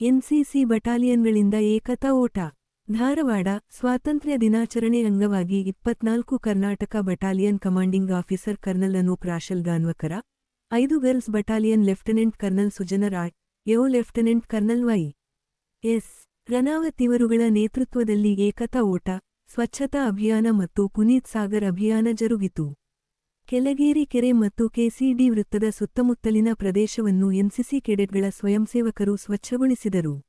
NCC ಬಟಾಲಿಯನ್ಗಳಿಂದ ಏಕತಾ ಓಟ. ಧಾರವಾಡ ಸ್ವಾತಂತ್ರ್ಯ ದಿನಾಚರಣೆ ಅಂಗವಾಗಿ ಇಪ್ಪತ್ನಾಲ್ಕು Karnataka battalion commanding officer colonel Anoop Ralegaonkar, ಐದು girls battalion lieutenant colonel Sujana Roy ಯೋ lieutenant colonel Y. S. Ranawat ಇವರುಗಳ ನೇತೃತ್ವದಲ್ಲಿ ಏಕತಾ ಓಟ, ಸ್ವಚ್ಛತಾ ಅಭಿಯಾನ ಮತ್ತು ಪುನೀತ್ ಸಾಗರ್ ಅಭಿಯಾನ ಜರುಗಿತು. ಕೆಳಗೇರಿ ಕೆರೆ ಮತ್ತು ಕೆಸಿಡಿ ವೃತ್ತದ ಸುತ್ತಮುತ್ತಲಿನ ಪ್ರದೇಶವನ್ನು ಎನ್ಸಿಸಿ ಕೆಡೆಟ್ಗಳ ಸ್ವಯಂಸೇವಕರು ಸ್ವಚ್ಛಗೊಳಿಸಿದರು.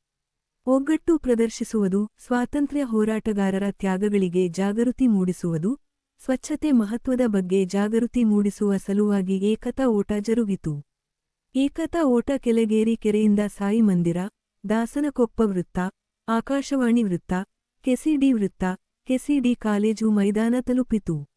ಒಗ್ಗಟ್ಟು ಪ್ರದರ್ಶಿಸುವುದು, ಸ್ವಾತಂತ್ರ್ಯ ಹೋರಾಟಗಾರರ ತ್ಯಾಗಗಳಿಗೆ ಜಾಗೃತಿ ಮೂಡಿಸುವುದು, ಸ್ವಚ್ಛತೆ ಮಹತ್ವದ ಬಗ್ಗೆ ಜಾಗೃತಿ ಮೂಡಿಸುವ ಸಲುವಾಗಿ ಏಕತಾ ಓಟ ಜರುಗಿತು. ಏಕತಾ ಓಟ ಕೆಳಗೇರಿ ಕೆರೆಯಿಂದ ಸಾಯಿ ಮಂದಿರ, ದಾಸನಕೊಪ್ಪ ವೃತ್ತ, ಆಕಾಶವಾಣಿ ವೃತ್ತ, ಕೆಸಿಡಿ ವೃತ್ತ, ಕೆಸಿಡಿ ಕಾಲೇಜು ಮೈದಾನ ತಲುಪಿತು.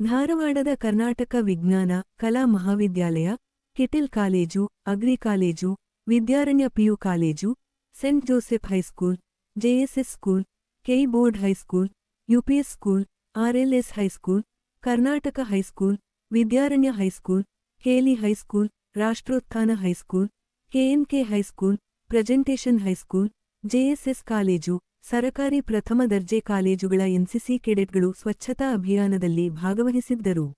ಧಾರವಾಡದ ಕರ್ನಾಟಕ ವಿಜ್ಞಾನ ಕಲಾ ಮಹಾವಿದ್ಯಾಲಯ Kittel college agri college Vidyaranya PU college Saint Joseph high school JSS school KE board high school UPS school RLS high school Karnataka high school Vidyaranya high school Cayley high school Rashtrotthana high school KNK high school Presentation high school JSS college ಸರಕಾರಿ ಪ್ರಥಮ ದರ್ಜೆ ಕಾಲೇಜುಗಳ NCC ಕೆಡೆಟ್ಗಳು ಸ್ವಚ್ಛತಾ ಅಭಿಯಾನದಲ್ಲಿ ಭಾಗವಹಿಸಿದ್ದರು.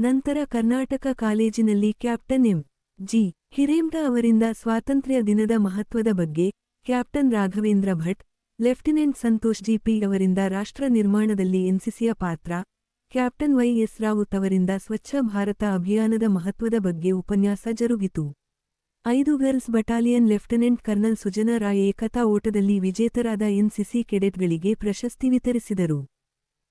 ನಂತರ ಕರ್ನಾಟಕ ಕಾಲೇಜಿನಲ್ಲಿ captain M. G. ಹಿರೇಮ್ರ ಅವರಿಂದ ಸ್ವಾತಂತ್ರ್ಯ ದಿನದ ಮಹತ್ವದ ಬಗ್ಗೆ captain Raghavendra Bhat, lieutenant Santosh GP ಅವರಿಂದ ರಾಷ್ಟ್ರ ನಿರ್ಮಾಣದಲ್ಲಿ ಎನ್ಸಿಸಿಯ ಪಾತ್ರ, ಕ್ಯಾಪ್ಟನ್ ವೈ ಎಸ್ ರಾವುತ್ ಅವರಿಂದ ಸ್ವಚ್ಛ ಭಾರತ ಅಭಿಯಾನದ ಮಹತ್ವದ ಬಗ್ಗೆ ಉಪನ್ಯಾಸ ಜರುಗಿತು. ಐದು girls battalion lieutenant colonel Sujana Roy ಏಕತಾ ಓಟದಲ್ಲಿ ವಿಜೇತರಾದ ಎನ್ಸಿಸಿ ಕೆಡೆಟ್ಗಳಿಗೆ ಪ್ರಶಸ್ತಿ ವಿತರಿಸಿದರು.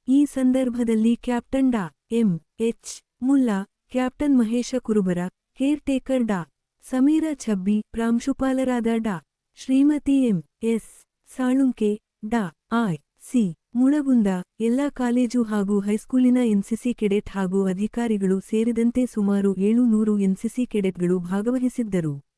ಈ ಸಂದರ್ಭದಲ್ಲಿ ಕ್ಯಾಪ್ಟನ್ ಡಾ M H Mulla, captain Mahesha Kurubara caretaker ಡಾ ಸಮೀರ ಛಬ್ಬಿ, ಪ್ರಾಂಶುಪಾಲರಾದ ಡಾ ಶ್ರೀಮತಿ ಎಂ ಎಸ್ ಸಾಳುಂಕೆ, ಡಾ ಆಯ್ ಸಿ, ಮುಳಗುಂದ, ಎಲ್ಲಾ ಕಾಲೇಜು ಹಾಗೂ ಹೈಸ್ಕೂಲಿನ ಎನ್ಸಿಸಿ ಕೆಡೆಟ್ ಹಾಗೂ ಅಧಿಕಾರಿಗಳು ಸೇರಿದಂತೆ ಸುಮಾರು ಏಳು ನೂರು ಎನ್ಸಿಸಿ ಕೆಡೆಟ್ಗಳು ಭಾಗವಹಿಸಿದ್ದರು.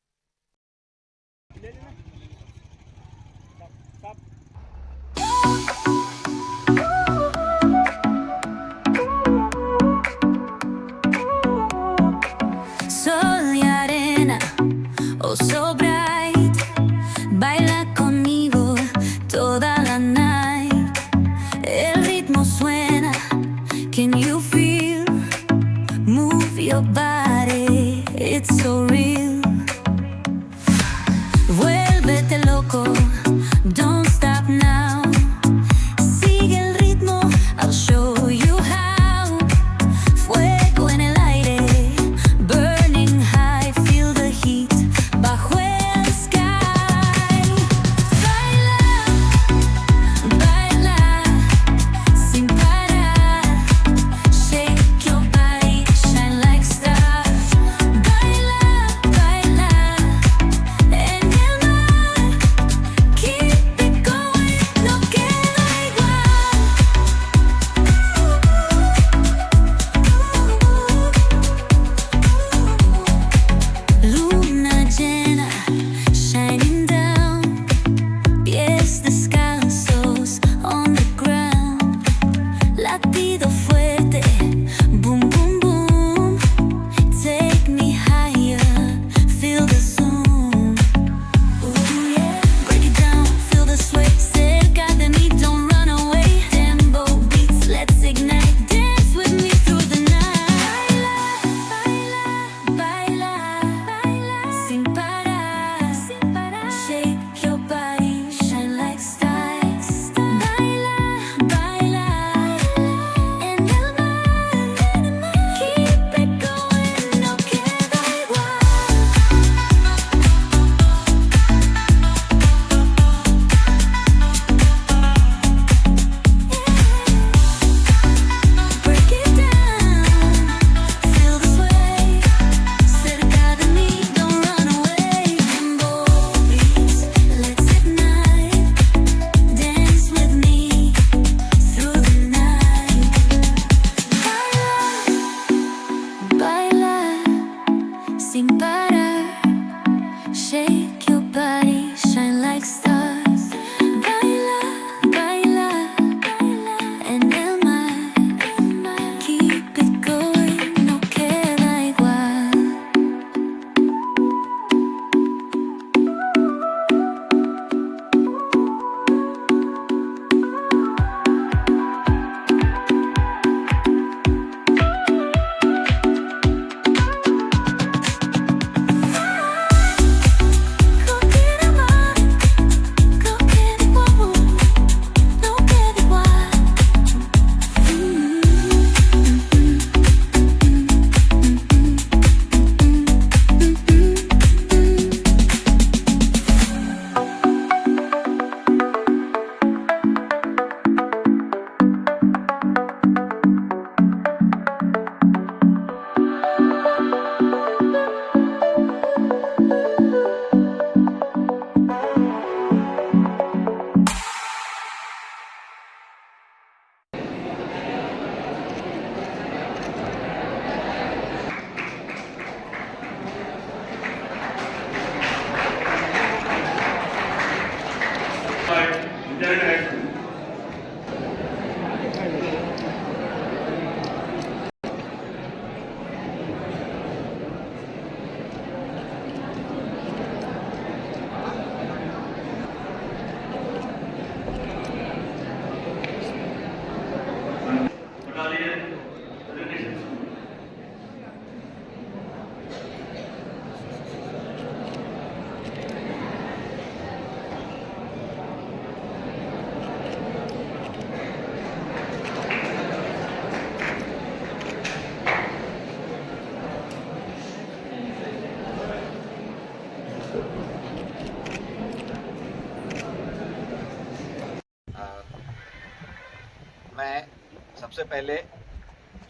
सबसे पहले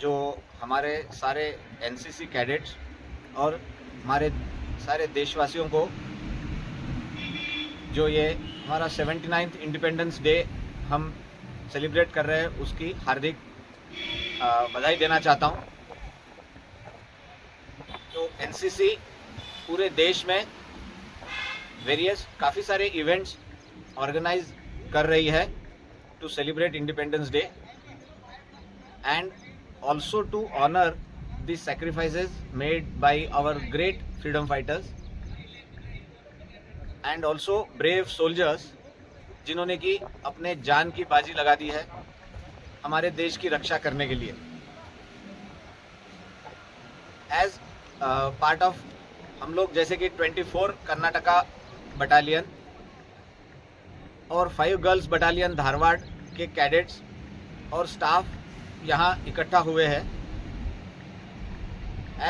जो हमारे सारे एनसीसी कैडेट्स और हमारे सारे देशवासियों को जो ये हमारा 79th इंडिपेंडेंस डे हम सेलिब्रेट कर रहे हैं, उसकी हार्दिक बधाई देना चाहता हूँ। तो एनसीसी पूरे देश में वेरियस काफ़ी सारे इवेंट्स ऑर्गेनाइज कर रही है to celebrate Independence Day and also to honor the sacrifices made by our great freedom fighters and also brave soldiers, जिन्होंने की अपने जान की बाजी लगा दी है हमारे देश की रक्षा करने के लिए। एज पार्ट ऑफ़ हम लोग जैसे कि 24 कर्नाटका बटालियन और फाइव गर्ल्स बटालियन धारवाड़ के कैडेट्स और स्टाफ यहाँ इकट्ठा हुए हैं।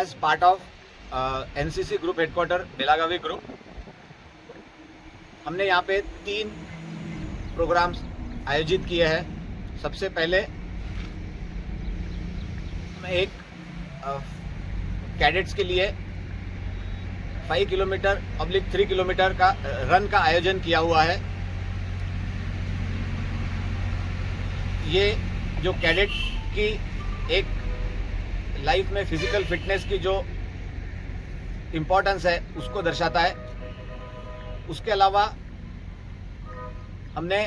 As part of NCC group headquarter Belagavi group हमने यहाँ पे तीन प्रोग्राम्स आयोजित किए हैं। सबसे पहले एक कैडेट्स uh, के लिए five kilometre public three kilometre का रन का आयोजन किया हुआ है। ये जो कैडेट की एक लाइफ में फ़िज़िकल फिटनेस की जो इम्पोर्टेंस है उसको दर्शाता है। उसके अलावा हमने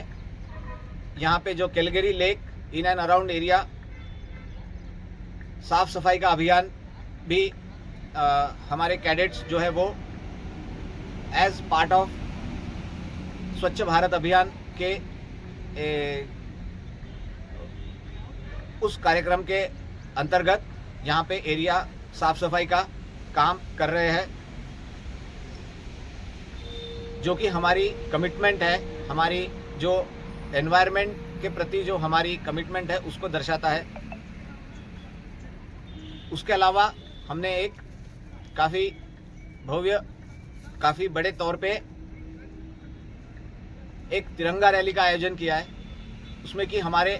यहाँ पे जो Kelgeri lake in and around area साफ़ सफ़ाई का अभियान भी अ, हमारे कैडेट्स जो है वो एज पार्ट ऑफ़ स्वच्छ भारत अभियान के ए, उस कार्यक्रम के अंतर्गत यहाँ पे एरिया साफ़ सफ़ाई का काम कर रहे हैं, जो कि हमारी कमिटमेंट है, हमारी जो एनवायरनमेंट के प्रति जो हमारी कमिटमेंट है, उसको दर्शाता है। उसके अलावा हमने एक काफ़ी भव्य, काफ़ी बड़े तौर पे एक तिरंगा रैली का आयोजन किया है, उसमें कि हमारे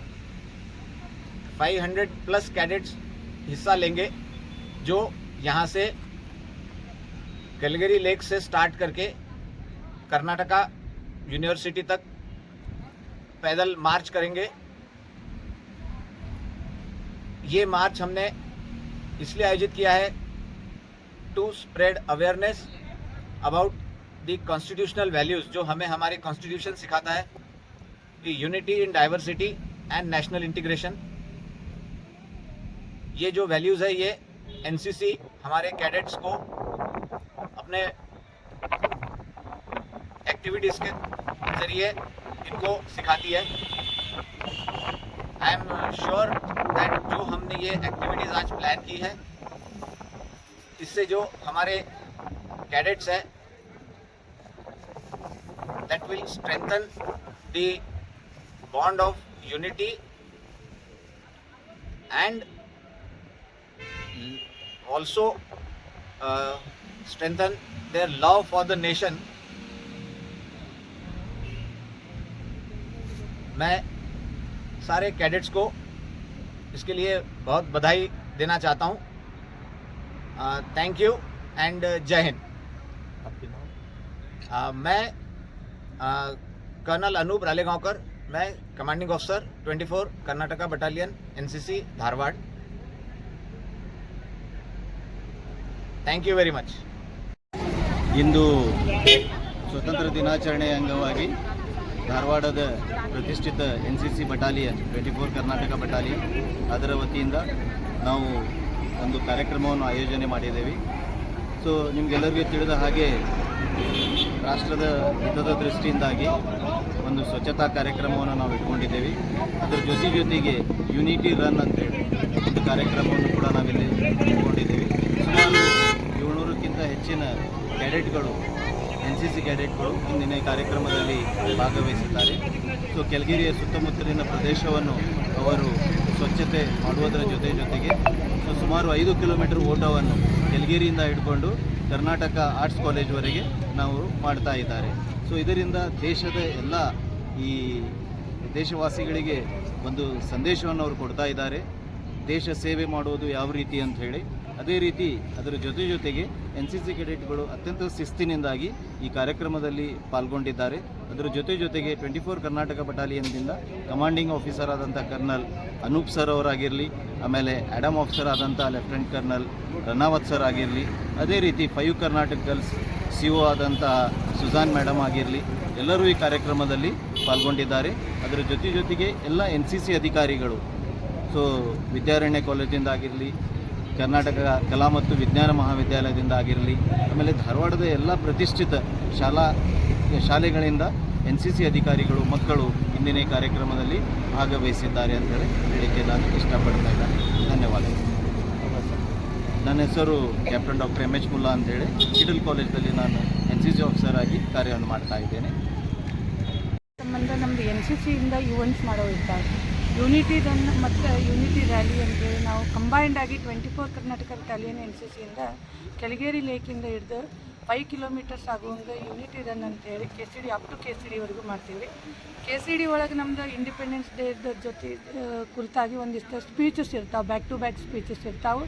500 प्लस कैडेट्स हिस्सा लेंगे, जो यहाँ से कैलगरी लेक से स्टार्ट करके कर्नाटका यूनिवर्सिटी तक पैदल मार्च करेंगे। ये मार्च हमने इसलिए आयोजित किया है to spread awareness about the constitutional values जो हमें हमारे कॉन्स्टिट्यूशन सिखाता है कि unity in diversity and national integration ये जो वैल्यूज़ है, ये एनसीसी हमारे कैडेट्स को अपने एक्टिविटीज़ के ज़रिए इनको सिखाती है। आई एम श्योर दैट जो हमने ये एक्टिविटीज़ आज प्लान की है, इससे जो हमारे कैडेट्स हैं that will strengthen bond of unity and also uh, strengthen their love for the nation. मैं सारे कैडेट्स को इसके लिए बहुत बधाई देना चाहता हूँ। Thank you and Jai Hind. uh, मैं uh, कर्नल अनूप रालेगांवकर मैं commanding officer 24 Karnataka battalion NCC Dharwad. Thank you very much ಇಂದು ಸ್ವತಂತ್ರ ದಿನಾಚರಣೆಯ ಅಂಗವಾಗಿ ಧಾರವಾಡದ ಪ್ರತಿಷ್ಠಿತ N C C battalion twenty four Karnataka battalion, ಅದರ ವತಿಯಿಂದ ನಾವು ಒಂದು ಕಾರ್ಯಕ್ರಮವನ್ನು ಆಯೋಜನೆ ಮಾಡಿದ್ದೇವೆ. ಸೊ ನಿಮಗೆಲ್ಲರಿಗೂ ತಿಳಿದ ಹಾಗೆ ರಾಷ್ಟ್ರದ ಹಿತದ ದೃಷ್ಟಿಯಿಂದಾಗಿ ಒಂದು ಸ್ವಚ್ಛತಾ ಕಾರ್ಯಕ್ರಮವನ್ನು ನಾವು ಇಟ್ಕೊಂಡಿದ್ದೇವೆ. ಅದರ ಜೊತೆ ಜೊತೆಗೆ ಯುನಿಟಿ ರನ್ ಅಂತೇಳಿ ಒಂದು ಕಾರ್ಯಕ್ರಮವನ್ನು ಕೂಡ ನಾವಿಲ್ಲಿ ಇಟ್ಕೊಂಡಿದ್ದೇವೆ. ಹೆಚ್ಚಿನ ಕ್ಯಾಡೆಟ್ಗಳು, ಎನ್ ಸಿ ಸಿ ಕ್ಯಾಡೆಟ್ಗಳು ಇಂದಿನ ಕಾರ್ಯಕ್ರಮದಲ್ಲಿ ಭಾಗವಹಿಸಿದ್ದಾರೆ ಸೊ ಕೆಳಗಿರಿಯ ಸುತ್ತಮುತ್ತಲಿನ ಪ್ರದೇಶವನ್ನು ಅವರು ಸ್ವಚ್ಛತೆ ಮಾಡುವುದರ ಜೊತೆ ಜೊತೆಗೆ ಸೊ ಸುಮಾರು ಐದು ಕಿಲೋಮೀಟರ್ ಓಟವನ್ನು ಕೆಲಗಿರಿಯಿಂದ ಹಿಡ್ಕೊಂಡು ಕರ್ನಾಟಕ ಆರ್ಟ್ಸ್ ಕಾಲೇಜ್ವರೆಗೆ ನಾವು ಮಾಡ್ತಾ ಇದ್ದಾರೆ. ಸೊ ಇದರಿಂದ ದೇಶದ ಎಲ್ಲ ಈ ದೇಶವಾಸಿಗಳಿಗೆ ಒಂದು ಸಂದೇಶವನ್ನು ಅವರು ಕೊಡ್ತಾ ಇದ್ದಾರೆ. ದೇಶ ಸೇವೆ ಮಾಡುವುದು ಯಾವ ರೀತಿ ಅಂತ ಹೇಳಿ ಅದೇ ರೀತಿ ಅದರ ಜೊತೆ ಜೊತೆಗೆ ಎನ್ ಸಿ ಸಿ ಕೆಡೆಟ್ಗಳು ಅತ್ಯಂತ ಶಿಸ್ತಿನಿಂದಾಗಿ ಈ ಕಾರ್ಯಕ್ರಮದಲ್ಲಿ ಪಾಲ್ಗೊಂಡಿದ್ದಾರೆ. ಅದರ ಜೊತೆ ಜೊತೆಗೆ ಟ್ವೆಂಟಿ ಫೋರ್ ಕರ್ನಾಟಕ ಬಟಾಲಿಯನ್ದಿಂದ ಕಮಾಂಡಿಂಗ್ ಆಫೀಸರ್ ಆದಂಥ ಕರ್ನಲ್ ಅನೂಪ್ ಸರ್ ಅವರಾಗಿರಲಿ, ಆಮೇಲೆ ಆ್ಯಡಮ್ ಆಫೀಸರ್ ಆದಂಥ ಲೆಫ್ಟಿನೆಂಟ್ ಕರ್ನಲ್ ರನಾವತ್ ಸರ್ ಆಗಿರಲಿ, ಅದೇ ರೀತಿ five Karnataka girls C O ಆದಂತಹ ಸುಜಾನ್ ಮೇಡಮ್ ಆಗಿರಲಿ, ಎಲ್ಲರೂ ಈ ಕಾರ್ಯಕ್ರಮದಲ್ಲಿ ಪಾಲ್ಗೊಂಡಿದ್ದಾರೆ. ಅದರ ಜೊತೆ ಜೊತೆಗೆ ಎಲ್ಲ ಎನ್ ಸಿ ಸಿ ಅಧಿಕಾರಿಗಳು ಸೊ ವಿದ್ಯಾರಣ್ಯ ಕಾಲೇಜಿಂದ ಆಗಿರಲಿ ಕರ್ನಾಟಕ ಕಲಾ ಮತ್ತು ವಿಜ್ಞಾನ ಮಹಾವಿದ್ಯಾಲಯದಿಂದ ಆಗಿರಲಿ, ಆಮೇಲೆ ಧಾರವಾಡದ ಎಲ್ಲ ಪ್ರತಿಷ್ಠಿತ ಶಾಲಾ, ಶಾಲೆಗಳಿಂದ ಎನ್ ಸಿ ಸಿ ಅಧಿಕಾರಿಗಳು, ಮಕ್ಕಳು ಇಂದಿನ ಕಾರ್ಯಕ್ರಮದಲ್ಲಿ ಭಾಗವಹಿಸಿದ್ದಾರೆ ಅಂತೇಳಿ ಹೇಳಿಕೆ ನಾನು ಇಷ್ಟಪಡ್ತಾ ಇದ್ದೇನೆ ಧನ್ಯವಾದಗಳು. ನನ್ನ ಹೆಸರು captain doctor M H Mulla ಅಂತೇಳಿ ಮಿಡಲ್ ಕಾಲೇಜಲ್ಲಿ ನಾನು ಎನ್ ಸಿ ಸಿ ಆಫೀಸರ್ ಆಗಿ ಕಾರ್ಯವನ್ನು ಮಾಡ್ತಾ ಇದ್ದೇನೆ. ಸಂಬಂಧ ನಮ್ಮದು ಎನ್ ಸಿ ಸಿಯಿಂದ ಇವೆಂಟ್ಸ್ ಮಾಡೋ ಇರ್ತಾರೆ ಯೂನಿಟಿ ರನ್ ಮತ್ತು ಯೂನಿಟಿ ರ್ಯಾಲಿ ಅಂತೇಳಿ ನಾವು ಕಂಬೈಂಡ್ ಆಗಿ twenty four Karnataka battalion N C ಸಿಯಿಂದ Kelageri ಲೇಕಿಂದ ಹಿಡಿದು ಫೈವ್ ಕಿಲೋಮೀಟರ್ಸ್ ಆಗುವಂಗೆ ಯೂನಿಟಿ ರನ್ ಅಂತೇಳಿ K C D up to K C ಡಿವರೆಗೂ ಮಾಡ್ತೀವಿ. ಕೆ ಸಿ ಡಿ ಒಳಗೆ ನಮ್ಮದು ಇಂಡಿಪೆಂಡೆನ್ಸ್ ಡೇದ ಜೊತೆ ಕುರಿತಾಗಿ ಒಂದಿಷ್ಟು ಸ್ಪೀಚಸ್ ಇರ್ತಾವೆ ಬ್ಯಾಕ್ ಟು ಬ್ಯಾಕ್ ಸ್ಪೀಚಸ್ ಇರ್ತಾವೆ.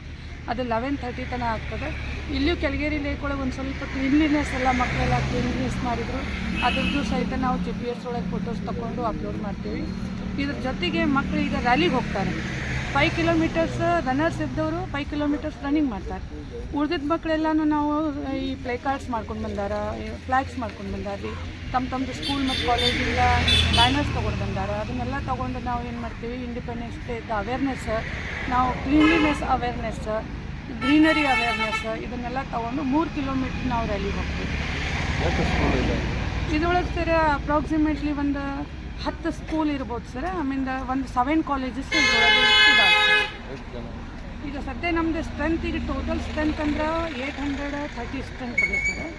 ಅದು ಲೆವೆನ್ ತರ್ಟಿ ತನಕ ಆಗ್ತದೆ. ಇಲ್ಲಿಯೂ ಕೆಳಗೇರಿ ಲೇಕ್ ಒಳಗೆ ಒಂದು ಸ್ವಲ್ಪ ಕ್ಲೀನ್ಲಿನೆಸ್ ಎಲ್ಲ ಮಕ್ಕಳೆಲ್ಲ ಕ್ಲೀನ್ಲಿನೆಸ್ ಮಾಡಿದರು. ಅದ್ರದ್ದು ಸಹಿತ ನಾವು ಜಿ ಪಿ ಎಸ್ ಒಳಗೆ ಫೋಟೋಸ್ ತಗೊಂಡು ಅಪ್ಲೋಡ್ ಮಾಡ್ತೀವಿ. ಇದ್ರ ಜೊತೆಗೆ ಮಕ್ಕಳು ಈಗ ರ್ಯಾಲಿಗೆ ಹೋಗ್ತಾರೆ. ಫೈವ್ ಕಿಲೋಮೀಟರ್ಸ್ ರನ್ನರ್ಸ್ ಇದ್ದವರು ಫೈವ್ ಕಿಲೋಮೀಟರ್ಸ್ ರನ್ನಿಂಗ್ ಮಾಡ್ತಾರೆ. ಉಳಿದಿದ್ದ ಮಕ್ಕಳೆಲ್ಲನೂ ನಾವು ಈ ಪ್ಲೇ ಕಾರ್ಡ್ಸ್ ಮಾಡ್ಕೊಂಡು ಬಂದಾರ ಫ್ಲ್ಯಾಗ್ಸ್ ಮಾಡ್ಕೊಂಡು ಬಂದಾರಿ. ತಮ್ಮ ತಮ್ಮದು ಸ್ಕೂಲ್ ಮತ್ತು ಕಾಲೇಜಿಂದ ಬ್ಯಾನರ್ಸ್ ತೊಗೊಂಡು ಬಂದಾರ. ಅದನ್ನೆಲ್ಲ ತೊಗೊಂಡು ನಾವು ಏನು ಮಾಡ್ತೀವಿ? ಇಂಡಿಪೆಂಡೆನ್ಸ್ ಡೇ ಅವೇರ್ನೆಸ್ ನಾವು ಕ್ಲೀನ್ಲಿನೆಸ್ ಅವೇರ್ನೆಸ್ ಗ್ರೀನರಿ ಅವೇರ್ನೆಸ್ ಇದನ್ನೆಲ್ಲ ತೊಗೊಂಡು ಮೂರು ಕಿಲೋಮೀಟ್ರ್ ನಾವು ರ್ಯಾಲಿಗೆ ಹೋಗ್ತೀವಿ. ಇದ್ರೊಳಗೆ ಸರ್ ಅಪ್ರಾಕ್ಸಿಮೇಟ್ಲಿ ಒಂದು ಹತ್ತು ಸ್ಕೂಲ್ ಇರ್ಬೋದು ಸರ್ ಮೀನ್ ಒಂದು ಸೆವೆನ್ ಕಾಲೇಜಸ್ ಈಗ ಸದ್ಯ ನಮ್ದು ಸ್ಟ್ರೆಂತ್ ಈಗ ಟೋಟಲ್ ಸ್ಟ್ರೆಂತ್ ಅಂದ್ರೆ ಏಯ್ಟ್ ಹಂಡ್ರೆಡ್ ಥರ್ಟಿ ಸ್ಟ್ರೆಂತ್ ಅದ ಸರ್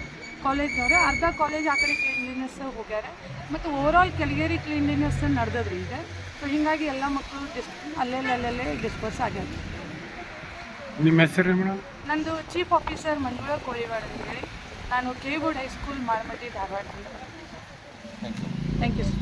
ಕಾಲೇಜ್ನವ್ರೆ ಅರ್ಧ ಕಾಲೇಜ್ ಆ ಕಡೆ ಕ್ಲೀನ್ಲಿನೆಸ್ ಹೋಗ್ಯಾರ. ಮತ್ತು ಓವರಾಲ್ ಕೆಳಗೇರಿ ಕ್ಲೀನ್ಲಿನೆಸ್ ನಡೆದದ್ರಿ ಈಗ. ಸೊ ಹೀಗಾಗಿ ಎಲ್ಲ ಮಕ್ಕಳು ಡಿಸ್ ಅಲ್ಲೆಲ್ಲ ಅಲ್ಲೆಲ್ಲೇ ಡಿಸ್ಪರ್ಸ್ ಆಗ್ಯಾರ. ನಿಮ್ಮ ಹೆಸರು ಮೇಡಮ್? ನಂದು ಚೀಫ್ ಆಫೀಸರ್ ಮಂಜುಳಾ ಕೋಳಿವಾಡ ಅಂತ ಹೇಳಿ. ನಾನು K board high school Marmatti Dharwad thank you sir